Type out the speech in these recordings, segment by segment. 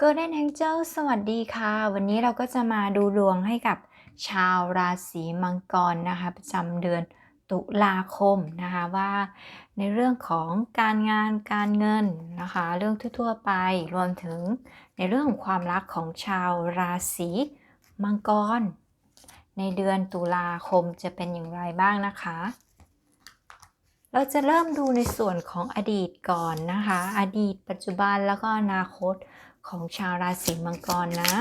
Golden Angel สวัสดีค่ะ วันนี้เราก็จะมาดูดวงให้กับชาวราศีมังกรนะคะ ประจำเดือนตุลาคมนะคะว่า ในเรื่องของการงานการเงินนะคะ เรื่องทั่วๆไปรวมถึงในเรื่องของความรักของชาวราศีมังกร ในเดือนตุลาคมจะเป็นอย่างไรบ้างนะคะ เราจะเริ่มดูในส่วนของอดีตก่อนนะคะ อดีตปัจจุบันแล้วก็อนาคต ของชาวราศีมังกรนะ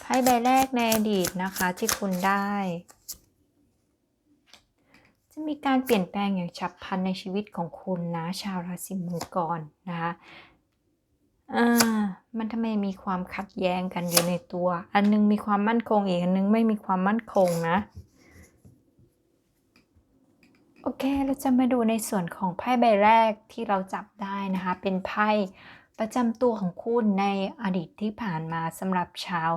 ไพ่ใบแรกในอดีตนะคะที่คุณได้ จะมีการเปลี่ยนแปลงอย่างฉับพลันในชีวิตของคุณนะ ชาวราศีมังกรนะคะอ่ามันทำไมมีความขัดแย้งกันอยู่ในตัว อันนึงมีความมั่นคงอีกอันนึงไม่มีความมั่นคงนะ โอเค เราจะมาดูในส่วนของไพ่ใบแรกที่เราจับได้นะคะ เป็นไพ่ประจำตัวของคุณในอดีตที่ผ่านมาสำหรับชาว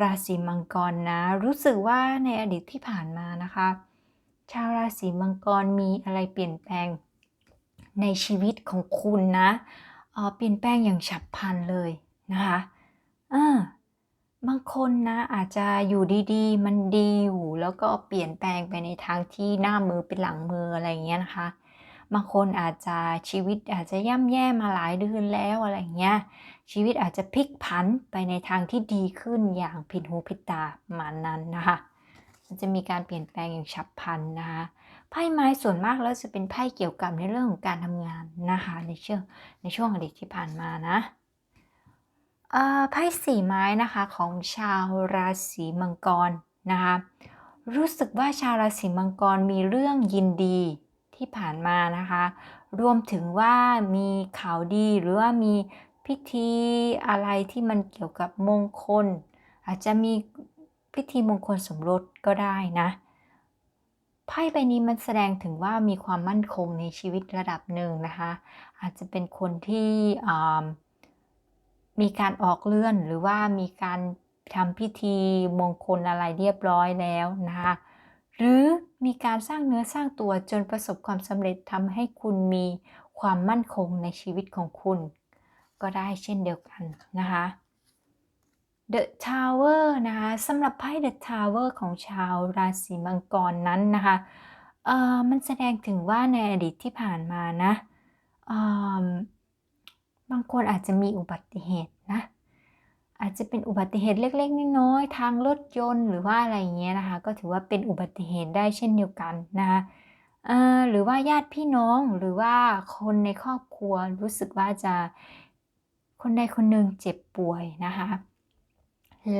ราศีมังกรนะ รู้สึกว่าในอดีตที่ผ่านมานะคะ ชาวราศีมังกรมีอะไรเปลี่ยนแปลงในชีวิตของคุณนะเออเปลี่ยนแปลงอย่างฉับพลันเลยนะคะอ่า บางคนนะอาจจะอยู่ดีๆ มันดีอยู่แล้วก็เปลี่ยนแปลงไปในทางที่หน้ามือเป็นหลังมืออะไรอย่างเงี้ยนะคะ บางคนอาจจะชีวิตอาจจะย่ำแย่มาหลายเดือนแล้วอะไรอย่างเงี้ย ชีวิตอาจจะพลิกผันไปในทางที่ดีขึ้นอย่างผิดหูผิดตามานั้นนะคะ มันจะมีการเปลี่ยนแปลงอย่างฉับพลันนะคะไพ่ไม้ส่วนมากแล้วจะเป็นไพ่เกี่ยวกับในเรื่องของการทำงานนะคะในช่วงในช่วงอดีตที่ผ่านมานะ อ่อไพ่สี่ไม้นะคะของชาวราศีมังกรนะคะรู้สึกว่าชาวราศีมังกรมีเรื่องยินดีที่ผ่านมานะคะรวมถึงว่ามีข่าวดีหรือว่ามีพิธีอะไรที่มันเกี่ยวกับมงคล อาจจะมีพิธีมงคลสมรสก็ได้นะไพ่ใบนี้มันแสดงถึงว่ามีความมั่นคงในชีวิตระดับหนึ่งนะคะ อาจจะเป็นคนที่ มีการออกเลื่อนหรือว่ามีการทำพิธีมงคลอะไรเรียบร้อยแล้วนะคะหรือมีการสร้างเนื้อสร้างตัวจนประสบความสำเร็จทำให้คุณมีความมั่นคงในชีวิตของคุณ ก็ได้เช่นเดียวกันนะคะ The Tower นะคะสำหรับไพ่ The Tower ของชาวราศีมังกรนั้นนะคะเอ่อมันแสดงถึงว่าในอดีตที่ผ่านมานะ บางคนอาจจะมีอุบัติเหตุนะ อาจจะเป็นอุบัติเหตุเล็กๆน้อยๆทางรถยนต์หรือว่าอะไรเงี้ยนะคะ ก็ถือว่าเป็นอุบัติเหตุได้เช่นเดียวกันนะคะหรือว่าญาติพี่น้องหรือว่าคนในครอบครัวรู้สึกว่าจะคนใดคนหนึ่งเจ็บป่วยนะคะ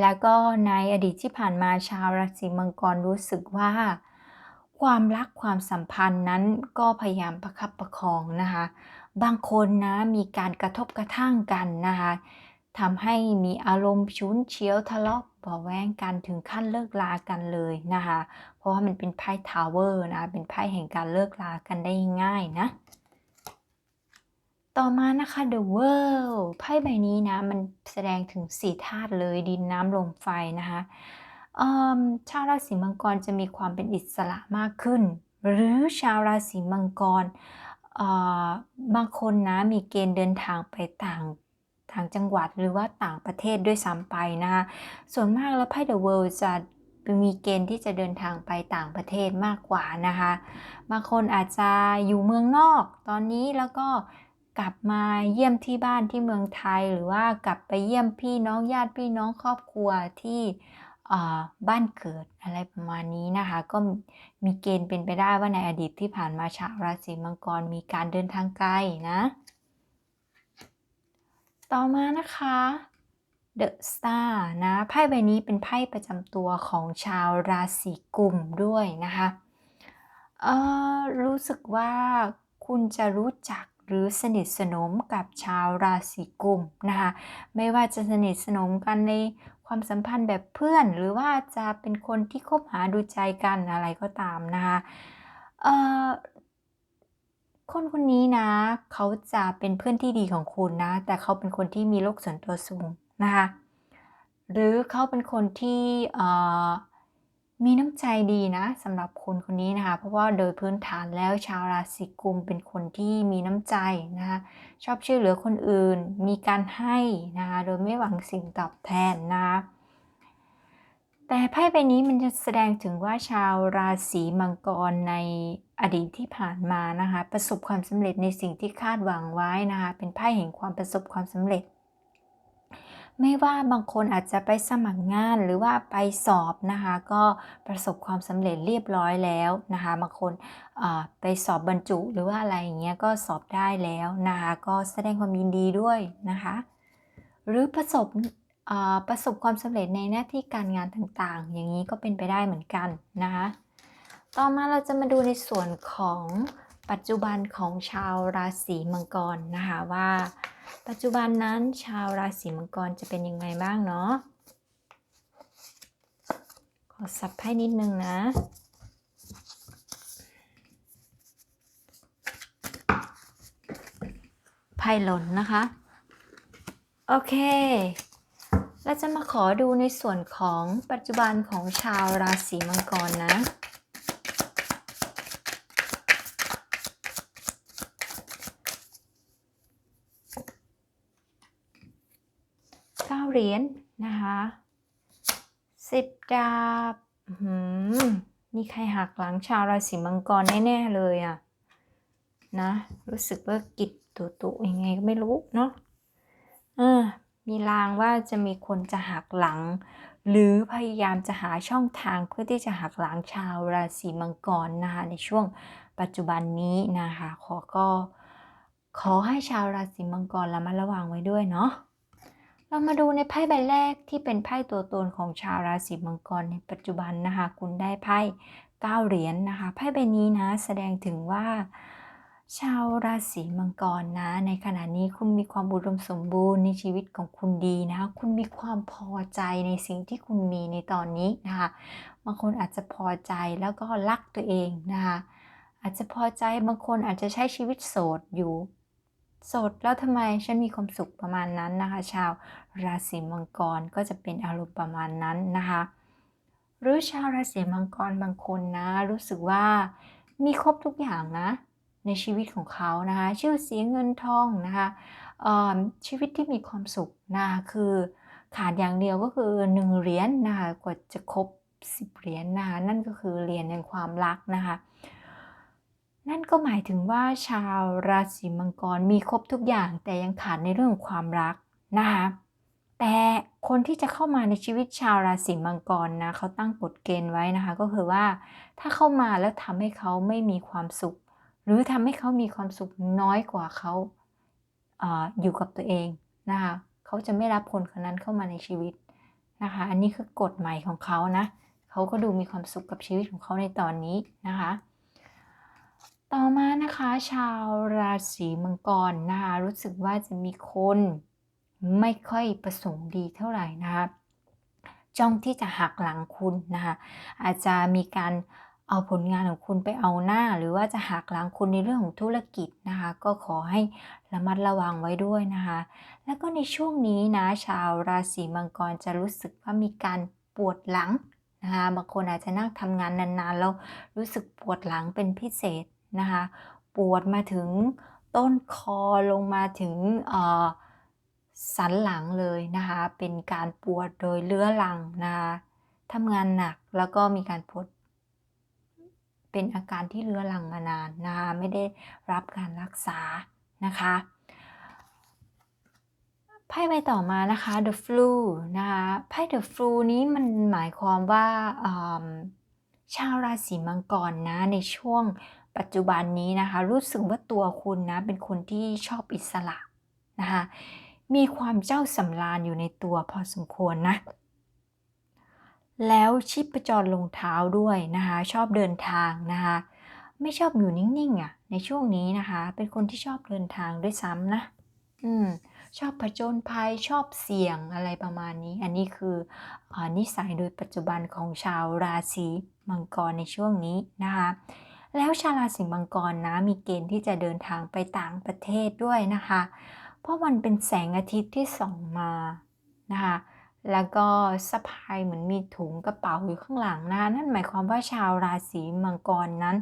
แล้วก็ในอดีตที่ผ่านมาชาวราศีมังกรรู้สึกว่า ความรักความสัมพันธ์นั้นก็พยายามประคับประคองนะคะ บางคนนะมีการกระทบกระทั่งกันนะคะทำให้มีอารมณ์ชุนเฉียวทะเลาะเบาแวงกันถึงขั้นเลิกลากันเลยนะคะ เพราะว่ามันเป็นไพ่ทาวเวอร์นะเป็นไพ่แห่งการเลิกลากันได้ง่ายนะ ต่อมานะคะ The World ไพ่ใบนี้นะ มันแสดงถึงสี่ธาตุเลยดินน้ำลมไฟนะคะ ชาวราศีมังกรจะมีความเป็นอิสระมากขึ้น หรือชาวราศีมังกรบางคนนะมีเกณฑ์เดินทางไปต่างต่างจังหวัดหรือว่าต่างประเทศด้วยซ้ำไปนะคะส่วนมากแล้วไพ่ The World จะมีเกณฑ์ที่จะเดินทางไปต่างประเทศมากกว่านะคะ บางคนอาจจะอยู่เมืองนอกตอนนี้แล้วก็กลับมาเยี่ยมที่บ้านที่เมืองไทย หรือว่ากลับไปเยี่ยมพี่น้องญาติพี่น้องครอบครัวที่ บ้านเกิดอะไรประมาณนี้นะคะ ก็มีเกณฑ์เป็นไปได้ว่าในอดีตที่ผ่านมาชาวราศีมังกรมีการเดินทางไกลนะ ต่อมานะคะ The Star นะไพ่ใบนี้เป็นไพ่ประจำตัวของชาวราศีกุมด้วยนะคะรู้สึกว่าคุณจะรู้จักหรือสนิทสนมกับชาวราศีกุมนะคะไม่ว่าจะสนิทสนมกันใน ความสัมพันธ์แบบเพื่อน หรือว่าจะเป็นคนที่คบหาดูใจกันอะไรก็ตามนะคะคนคนนี้นะเขาจะเป็นเพื่อนที่ดีของคุณนะ แต่เขาเป็นคนที่มีโลกส่วนตัวสูงนะคะ หรือเขาเป็นคนที่ มีน้ำใจดีนะสำหรับคนคนนี้นะคะ เพราะว่าโดยพื้นฐานแล้วชาวราศีกุมเป็นคนที่มีน้ำใจนะคะชอบช่วยเหลือคนอื่น มีการให้นะคะโดยไม่หวังสิ่งตอบแทนนะคะแต่ไพ่ใบนี้มันจะแสดงถึงว่าชาวราศีมังกรในอดีตที่ผ่านมานะคะ ประสบความสำเร็จในสิ่งที่คาดหวังไว้นะคะ เป็นไพ่แห่งความประสบความสำเร็จ ไม่ว่าบางคนอาจจะไปสมัครงานหรือว่าไปสอบนะคะ ก็ประสบความสำเร็จเรียบร้อยแล้วนะคะ บางคนไปสอบบรรจุหรือว่าอะไรอย่างเงี้ยก็สอบได้แล้วนะคะ ก็แสดงความยินดีด้วยนะคะ หรือประสบประสบความสำเร็จในหน้าที่การงานต่างๆ อย่างนี้ก็เป็นไปได้เหมือนกันนะคะ ต่อมาเราจะมาดูในส่วนของ ปัจจุบันของชาวราศีมังกรนะคะว่า ปัจจุบันนั้นชาวราศีมังกรจะเป็นยังไงบ้างเนาะขอสับให้นิดนึงนะไพ่หล่นนะคะ โอเคเราจะมาขอดูในส่วนของปัจจุบันของชาวราศีมังกรนะ เหรียญนนะคะสิบดาบมีใครหักหลังชาวราศีมังกรแน่ๆเลยอะ่ะนะ รู้สึกว่ากิดตุตุยังไงก็ไม่รู้เนาะอ่ามีลางว่าจะมีคนจะหักหลัง หรือพยายามจะหาช่องทางเพื่อที่จะหักหลังชาวราศีมังกรนะคะในช่วงปัจจุบันนี้นะคะ ขอก็ขอให้ชาวราศีมังกรระมัดระวังไว้ด้วยเนาะ เรามาดูในไพ่ใบแรกที่เป็นไพ่ตัวตนของชาวราศีมังกรในปัจจุบันนะคะ คุณได้ไพ่เก้าเหรียญนนะคะไพ่ใบนี้นะ แสดงถึงว่า ชาวราศีมังกรนะ ในขณะนี้คุณมีความอุดมสมบูรณ์ในชีวิตของคุณดีนะคุณมีความพอใจในสิ่งที่คุณมีในตอนนี้นะคะบางคนอาจจะพอใจแล้วก็รักตัวเองนะคะอาจจะพอใจบางคนอาจจะใช้ชีวิตโสดอยู่ โสดแล้วทำไมฉันมีความสุขประมาณนั้นนะคะ ชาวราศีมังกรก็จะเป็นอารมณ์ประมาณนั้นนะคะ หรือชาวราศีมังกรบางคนนะ รู้สึกว่ามีครบทุกอย่างนะ ในชีวิตของเขานะคะ ชื่อเสียงเงินทองนะคะชีวิตที่มีความสุขนะคะคือขาดอย่างเดียวก็คือ1เหรียญนนะคะกว่าจะครบ10เหรียญนนะคะนั่นก็คือเหรียญแห่งความรักนะคะ นั่นก็หมายถึงว่าชาวราศีมังกรมีครบทุกอย่างแต่ยังขาดในเรื่องของความรักนะคะแต่คนที่จะเข้ามาในชีวิตชาวราศีมังกรนะเขาตั้งกฎเกณฑ์ไว้นะคะ ก็คือว่าถ้าเข้ามาแล้วทำให้เขาไม่มีความสุข หรือทำให้เขามีความสุขน้อยกว่าเขาออยู่กับตัวเองนะคะเขาจะไม่รับคนคนนั้นเข้ามาในชีวิตนะคะ อันนี้คือกฎใหม่ของเขานะเขาก็ดูมีความสุขกับชีวิตของเขาในตอนนี้นะคะ ต่อมานะคะ ชาวราศีมังกรนะคะรู้สึกว่าจะมีคนไม่ค่อยประสงค์ดีเท่าไหร่นะคะจ้องที่จะหักหลังคุณนะคะอาจจะมีการเอาผลงานของคุณไปเอาหน้า หรือว่าจะหักหล้างคุณในเรื่องของธุรกิจนะคะ ก็ขอให้ระมัดระวังไว้ด้วยนะคะ แล้วก็ในช่วงนี้นะ ชาวราศีมังกรจะรู้สึกว่ามีการปวดหลังนะคะบางคนอาจจะนั่งทำงานนานๆแล้วรู้สึกปวดหลังเป็นพิเศษ นะคะปวดมาถึงต้นคอลงมาถึงสันหลังเลยนะคะเป็นการปวดโดยเลื้อรังนะคะทำงานหนักแล้วก็มีการปวดเป็นอาการที่เรื้อรังมานานนะคะไม่ได้รับการรักษานะคะไพ่ใบต่อมานะคะ the flu นะคะไพ่ the flu นี้มันหมายความว่าชาวราศีมังกรนะในช่วง ปัจจุบันนี้นะคะ รู้สึกว่าตัวคุณนะเป็นคนที่ชอบอิสระนะคะมีความเจ้าสำราญอยู่ในตัวพอสมควรนะ แล้วชิปจรลงเท้าด้วยนะคะ ชอบเดินทางนะคะ ไม่ชอบอยู่นิ่งๆอะ ในช่วงนี้นะคะ เป็นคนที่ชอบเดินทางด้วยซ้ำนะ อืม ชอบผจญภัยชอบเสี่ยงอะไรประมาณนี้ อันนี้คืออนิสัยโดยปัจจุบันของชาวราศีมังกรในช่วงนี้นะคะ แล้วชาวราศีมังกรนะมีเกณฑ์ที่จะเดินทางไปต่างประเทศด้วยนะคะ เพราะมันเป็นแสงอาทิตย์ที่ส่องมานะคะแล้วก็สะพายเหมือนมีถุงกระเป๋าอยู่ข้างหลังนะคะนั่นหมายความว่าชาวราศีมังกรนั้น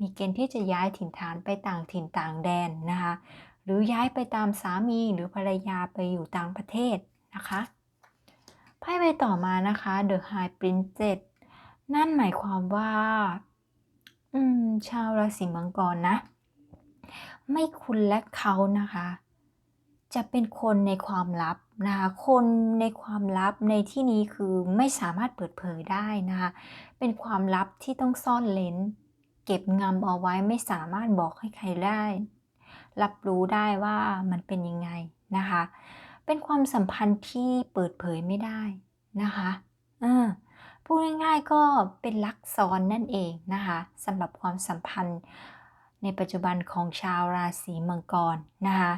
มีเกณฑ์ที่จะย้ายถิ่นฐานไปต่างถิ่นต่างแดนนะคะหรือย้ายไปตามสามีหรือภรรยาไปอยู่ต่างประเทศนะคะไพ่ใบต่อมานะคะ The High Princess นั่นหมายความว่า อืม ชาวราศีมังกรนะ ไม่คุณและเขานะคะ จะเป็นคนในความลับนะคะ คนในความลับในที่นี้คือไม่สามารถเปิดเผยได้นะคะ เป็นความลับที่ต้องซ่อนเลนเก็บงำเอาไว้ไม่สามารถบอกให้ใครได้ รับรู้ได้ว่ามันเป็นยังไงนะคะ เป็นความสัมพันธ์ที่เปิดเผยไม่ได้นะคะอ่า พูดง่ายๆก็เป็นลักซ้อนนั่นเองนะคะสำหรับความสัมพันธ์ในปัจจุบันของชาวราศีมังกรนะคะ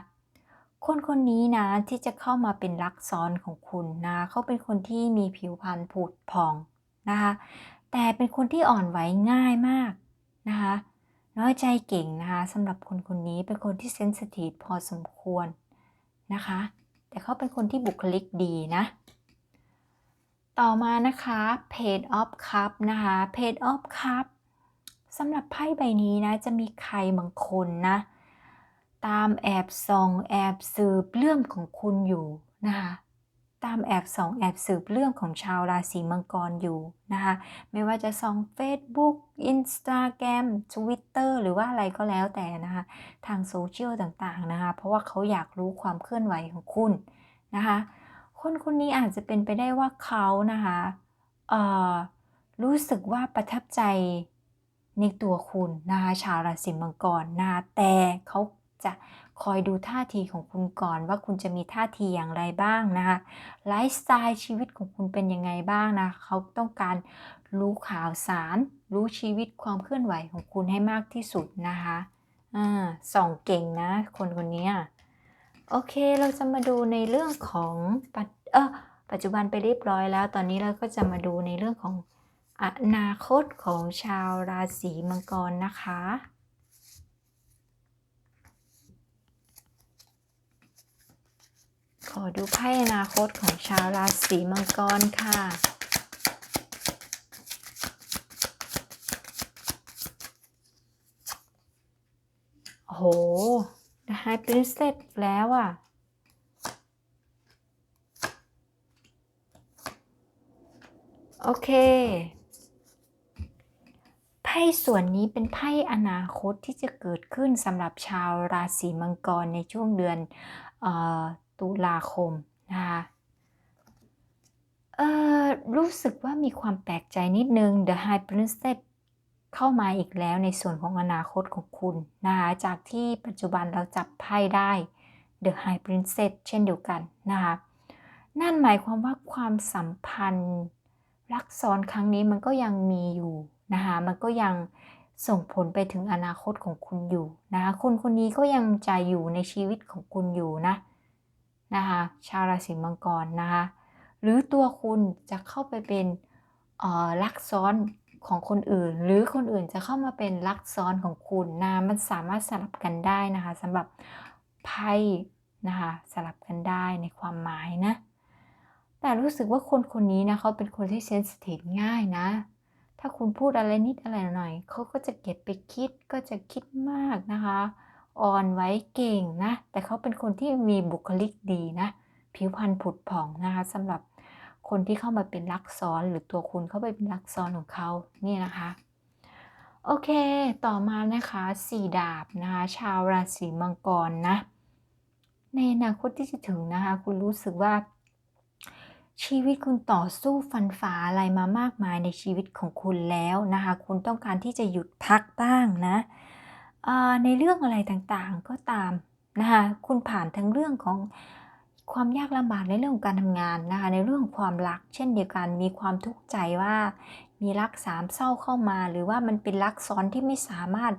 คนคนนี้นะที่จะเข้ามาเป็นลักซ้อนของคุณนะเขาเป็นคนที่มีผิวพรรณผุดผ่องนะคะแต่เป็นคนที่อ่อนไหวง่ายมากนะคะน้อยใจเก่งนะคะสำหรับคนคนนี้เป็นคนที่เซนซิทีฟพอสมควรนะคะ แต่เขาเป็นคนที่บุคลิกดีนะ ต่อมานะคะ Page of Cup นะคะ Page of Cup สำหรับไพ่ใบนี้นะ จะมีใครบางคนนะ ตามแอบส่องแอบสืบเรื่องของคุณอยู่นะคะตามแอบส่องแอบสืบเรื่องของชาวราศีมังกรอยู่นะคะ ไม่ว่าจะส่อง Facebook Instagram Twitter หรือว่าอะไรก็แล้วแต่นะคะ ทางโซเชียลต่างๆนะคะ เพราะว่าเขาอยากรู้ความเคลื่อนไหวของคุณนะคะ คนคนนี้อาจจะเป็นไปได้ว่าเขานะคะเออรู้สึกว่าประทับใจในตัวคุณนะคะชาวราศีมังกรนะคะแต่เขาจะคอยดูท่าทีของคุณก่อนว่าคุณจะมีท่าทีอย่างไรบ้างนะคะไลฟ์สไตล์ชีวิตของคุณเป็นยังไงบ้างนะเขาต้องการรู้ข่าวสาร รู้ชีวิตความเคลื่อนไหวของคุณให้มากที่สุดนะคะอ่าส่องเก่งนะ คนคนนี้ โอเคเราจะมาดูในเรื่องของปัจเออปัจจุบันไปเรียบร้อยแล้ว ตอนนี้เราก็จะมาดูในเรื่องของอนาคตของชาวราศีมังกรนะคะ ขอดูไพ่อนาคตของชาวราศีมังกรค่ะโอ้โห ไฮปรินเซสแล้วอะ โอเค ไพ่ส่วนนี้เป็นไพ่อนาคตที่จะเกิดขึ้นสำหรับชาวราศีมังกรในช่วงเดือนออตุลาคมนะคะรู้สึกว่ามีความแปลกใจนิดนึง The High Princess เข้ามาอีกแล้วในส่วนของอนาคตของคุณนะคะจากที่ปัจจุบันเราจับไพ่ได้ The High Princess เช่นเดียวกันนะคะนั่นหมายความว่าความสัมพันธ์รักซ้อนครั้งนี้มันก็ยังมีอยู่นะคะมันก็ยังส่งผลไปถึงอนาคตของคุณอยู่นะคะคนคนนี้ก็ยังจะอยู่ในชีวิตของคุณอยู่นะนะคะชาวราศีมังกรนะคะหรือตัวคุณจะเข้าไปเป็นลักซ้อน ของคนอื่น หรือคนอื่นจะเข้ามาเป็นลักซ้อนของคุณนะมันสามารถสลับกันได้นะคะสำหรับไพ่นะคะสลับกันได้ในความหมายนะ แต่รู้สึกว่าคนคนนี้นะเขาเป็นคนที่เซนซิทีฟง่ายนะ ถ้าคุณพูดอะไรนิดอะไรหน่อยเขาก็จะเก็บไปคิดก็จะคิดมากนะคะอ่อนไหวเก่งนะ แต่เขาเป็นคนที่มีบุคลิกดีนะ ผิวพรรณผุดผ่องนะคะสำหรับ คนที่เข้ามาเป็นลักซ้อนหรือตัวคุณเข้าไปเป็นลักซ้อนของเขานี่นะคะ โอเค ต่อมานะคะสี่ดาบนะคะชาวราศีมังกรนะในอนาคตที่จะถึงนะคะ คุณรู้สึกว่า ชีวิตคุณต่อสู้ฟันฝ่าอะไรมามากมายในชีวิตของคุณแล้วนะคะ คุณต้องการที่จะหยุดพักบ้างนะในเรื่องอะไรต่างๆก็ตามนะคะ คุณผ่านทั้งเรื่องของ ความยากลำบากในเรื่องของการทำงานนะคะ ในเรื่องความรัก เช่นเดียวกันมีความทุกข์ใจว่ามีรักสามเศร้าเข้ามา หรือว่ามันเป็นรักซ้อนที่ไม่สามารถ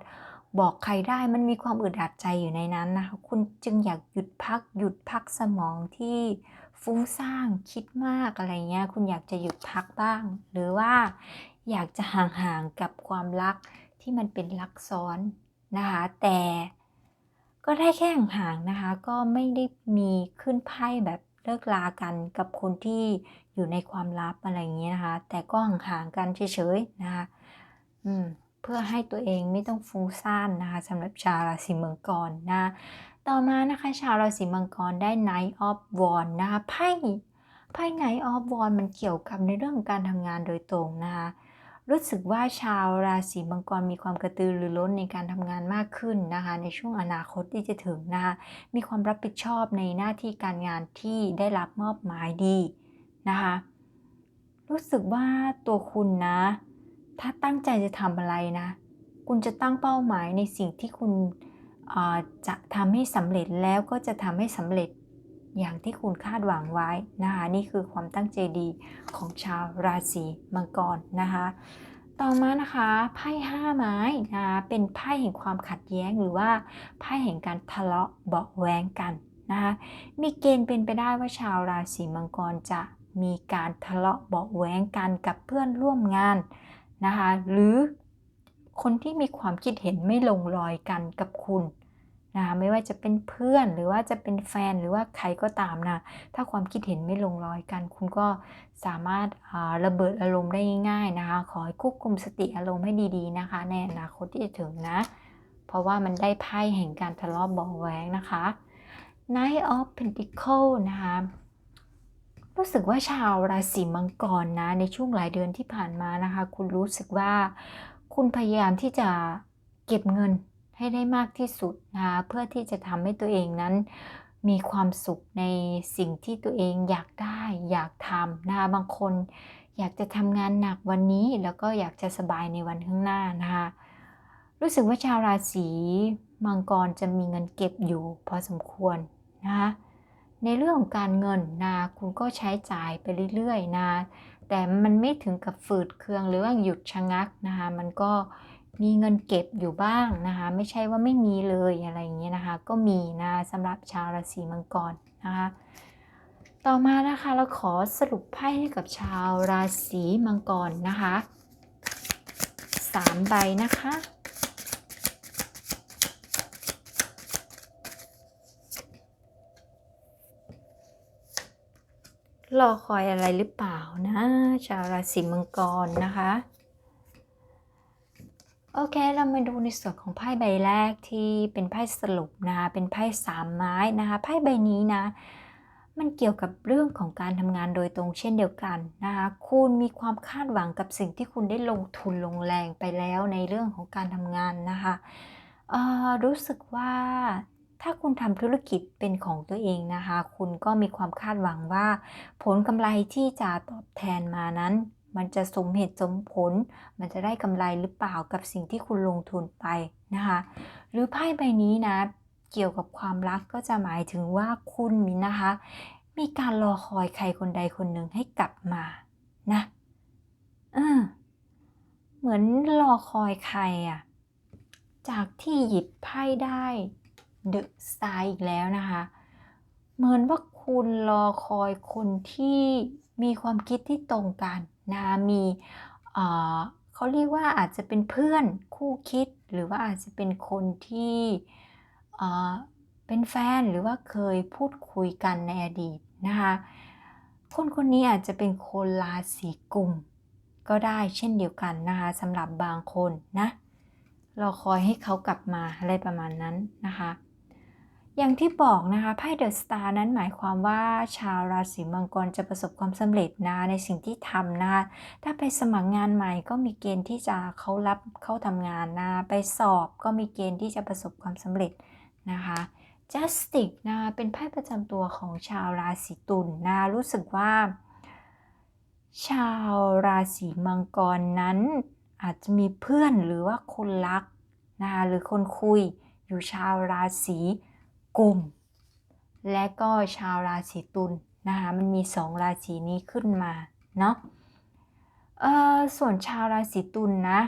บอกใครได้มันมีความอึดอัดใจอยู่ในนั้นนะคะคุณจึงอยากหยุดพัก หยุดพักสมองที่ฟุ้งซ่านคิดมากอะไรเงี้ยคุณอยากจะหยุดพักบ้าง หรือว่าอยากจะห่างๆกับความรักที่มันเป็นรักซ้อนนะคะแต่ ก็ได้แค่ห่างๆนะคะ ก็ไม่ได้มีขึ้นไพ่แบบเลิกลากันกับคนที่อยู่ในความลับอะไรอย่างเงี้ยนะคะ แต่ก็ห่างๆกันเฉยๆนะคะอืมเพื่อให้ตัวเองไม่ต้องฟุ้งซ่านนะคะสำหรับชาวราศีมังกรนะ ต่อมานะคะ ชาวราศีมังกรได้ Knight of Wands นะคะไพ่ไพ่ Knight of Wands มันเกี่ยวกับในเรื่องของการทำงานโดยตรงนะคะ รู้สึกว่าชาวราศีมังกรมีความกระตือรือร้นในการทำงานมากขึ้นนะคะ ในช่วงอนาคตที่จะถึงนะคะมีความรับผิดชอบในหน้าที่การงานที่ได้รับมอบหมายดีนะคะ รู้สึกว่าตัวคุณนะ ถ้าตั้งใจจะทำอะไรนะ คุณจะตั้งเป้าหมายในสิ่งที่คุณจะทำให้สำเร็จแล้วก็จะทำให้สำเร็จ อย่างที่คุณคาดหวังไว้นะคะนี่คือความตั้งใจดีของชาวราศีมังกรนะคะต่อมานะคะไพ่ห้าไม้นะคะเป็นไพ่แห่งความขัดแย้งหรือว่าไพ่แห่งการทะเลาะเบาะแว้งกันนะคะมีเกณฑ์เป็นไปได้ว่าชาวราศีมังกรจะมีการทะเลาะเบาะแว้งกันกับเพื่อนร่วมงานนะคะหรือคนที่มีความคิดเห็นไม่ลงรอยกันกับคุณ นะคะไม่ว่าจะเป็นเพื่อนหรือว่าจะเป็นแฟนหรือว่าใครก็ตามนะ ถ้าความคิดเห็นไม่ลงรอยกัน คุณก็สามารถระเบิดอารมณ์ได้ง่าย ๆนะคะ ขอให้ควบคุมสติอารมณ์ให้ดีๆนะคะ ในอนาคตที่จะถึงนะ เพราะว่ามันได้ไพ่แห่งการทะเลาะเบาแวงนะคะ Knight of Pentacles นะคะรู้สึกว่าชาวราศีมังกรนะในช่วงหลายเดือนที่ผ่านมานะคะ คุณรู้สึกว่าคุณพยายามที่จะเก็บเงิน ให้ได้มากที่สุดนะคะเพื่อที่จะทำให้ตัวเองนั้นมีความสุขในสิ่งที่ตัวเองอยากได้อยากทำนะคะบางคนอยากจะทำงานหนักวันนี้แล้วก็อยากจะสบายในวันข้างหน้านะคะรู้สึกว่าชาวราศีมังกรจะมีเงินเก็บอยู่พอสมควรนะคะในเรื่องของการเงินนะคุณก็ใช้จ่ายไปเรื่อยๆนะแต่มันไม่ถึงกับฝืดเคืองหรือว่าหยุดชะงักนะคะมันก็ มีเงินเก็บอยู่บ้างนะคะ ไม่ใช่ว่าไม่มีเลยอะไรอย่างเงี้ยนะคะ ก็มีนะสำหรับชาวราศีมังกรนะคะ ต่อมานะคะเราขอสรุปไพ่ให้กับชาวราศีมังกรนะคะสามใบนะคะรอคอยอะไรหรือเปล่านะ ชาวราศีมังกรนะคะ โอเค เรามาดูในส่วนของไพ่ใบแรกที่เป็นไพ่สรุปนะคะเป็นไพ่สามไม้นะคะไพ่ใบนี้นะ มันเกี่ยวกับเรื่องของการทำงานโดยตรงเช่นเดียวกันนะคะคุณมีความคาดหวังกับสิ่งที่คุณได้ลงทุนลงแรงไปแล้วในเรื่องของการทำงานนะคะรู้สึกว่าถ้าคุณทำธุรกิจเป็นของตัวเองนะคะ คุณก็มีความคาดหวังว่า ผลกำไรที่จะตอบแทนมานั้น มันจะสมเหตุสมผล มันจะได้กำไรหรือเปล่ากับสิ่งที่คุณลงทุนไปนะคะหรือไพ่ใบนี้นะ เกี่ยวกับความรักก็จะหมายถึงว่าคุณมีนะคะ มีการรอคอยใครคนใดคนหนึ่งให้กลับมานะเออเหมือนรอคอยใครอะจากที่หยิบไพ่ได้เดอะสไตล์อีกแล้วนะคะ เหมือนว่าคุณรอคอยคนที่มีความคิดที่ตรงกัน นะมีเขาเรียกว่าอาจจะเป็นเพื่อนคู่คิด หรือว่าอาจจะเป็นคนที่เป็นแฟนหรือว่าเคยพูดคุยกันในอดีตนะคะคนคนนี้อาจจะเป็นคนราศีกุมก็ได้เช่นเดียวกันนะคะสำหรับบางคนนะรอคอยให้เขากลับมาอะไรประมาณนั้นนะคะ อย่างที่บอกนะคะไพ่เดอะสตาร์นั้นหมายความว่าชาวราศีมังกรจะประสบความสำเร็จนะในสิ่งที่ทำนะคะถ้าไปสมัครงานใหม่ก็มีเกณฑ์ที่จะเขารับเข้าทำงานนะไปสอบก็มีเกณฑ์ที่จะประสบความสำเร็จนะคะ Justice นะเป็นไพ่ประจำตัวของชาวราศีตุลนนะรู้สึกว่า ชาวราศีมังกรนั้น อาจจะมีเพื่อนหรือว่าคนรักนะคะหรือคนคุยอยู่ชาวราศี กลุ่ม และก็ชาวราศีตุลนะคะมันมีสองราศีนี้ขึ้นมาเนาะเออส่วนชาวราศีตุลนะ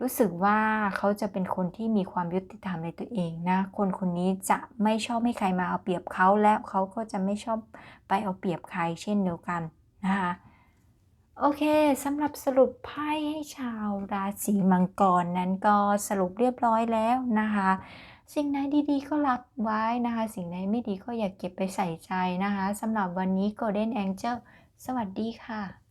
รู้สึกว่าเขาจะเป็นคนที่มีความยุติธรรมในตัวเองนะ คนคนนี้จะไม่ชอบให้ใครมาเอาเปรียบเขาและเขาก็จะไม่ชอบไปเอาเปรียบใครเช่นเดียวกันนะคะโอเคสำหรับสรุปไพ่ให้ชาวราศีมังกรนั้นก็สรุปเรียบร้อยแล้วนะคะ สิ่งไหนดีๆ ก็รับไว้นะคะ สิ่งไหนไม่ดีก็อย่าเก็บไปใส่ใจนะคะสำหรับวันนี้ Golden Angel สวัสดีค่ะ